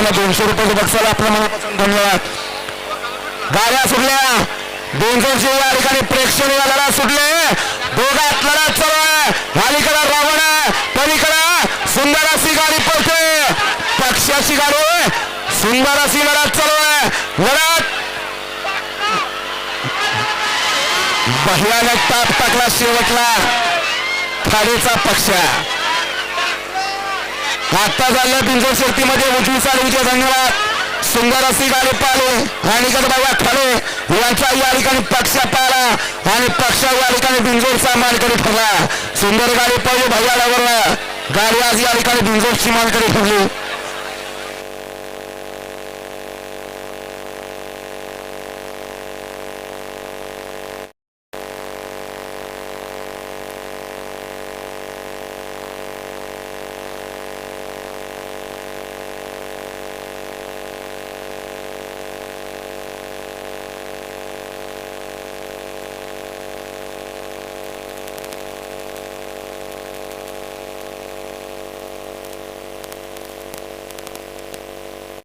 वतीनं दोनशे रुपये बक्षाला आपल्या मनापासून धन्यवाद. गाड्या सुटल्या. दोनशे या ठिकाणी प्रेक्षणीय लढा सुटले. दोघात लढा चालू आहे अलीकडे रावण आहे पलीकडे सुंदर अशी गाडी पडते. पक्षाची गाडी सुंदर अशी लढा चालू आहे लढत भयानक ताप टाकला शेवटला. खाडीचा पक्ष. आता झालं बिंजोर शर्तीमध्ये उजवीचा चालवीचे धन्यवाद. सुंदर असे गाडी पाले आणि बाबा खाले यांचा या ठिकाणी पक्ष पाहिला. आणि पक्ष या ठिकाणी बिंजोरचा मानकरी ठरला सुंदर गाडी पाहिजे भैयाला गाडी आज या ठिकाणी बिंजोरची मानकरी ठरली